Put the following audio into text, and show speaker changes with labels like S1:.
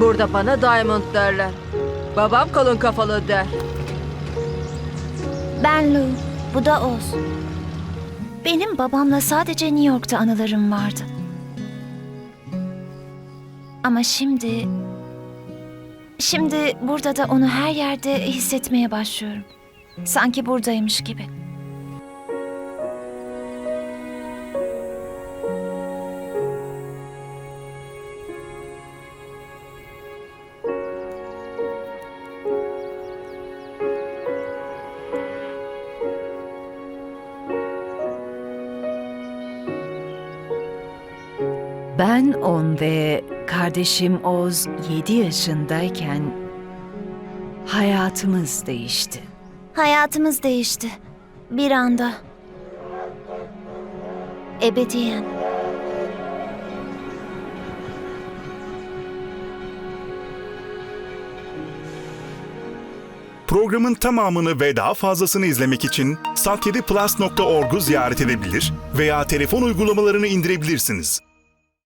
S1: Burada bana Diamond derler. Babam kalın kafalı der.
S2: Ben Lou, bu da Oz. Benim babamla sadece New York'ta anılarım vardı. Ama şimdi... Şimdi burada da onu her yerde hissetmeye başlıyorum. Sanki buradaymış gibi.
S3: Ben 10 ve kardeşim Oz 7 yaşındayken hayatımız değişti.
S2: Hayatımız değişti. Bir anda. Ebediyen.
S4: Programın tamamını ve daha fazlasını izlemek için sat7plus.org'u ziyaret edebilir veya telefon uygulamalarını indirebilirsiniz.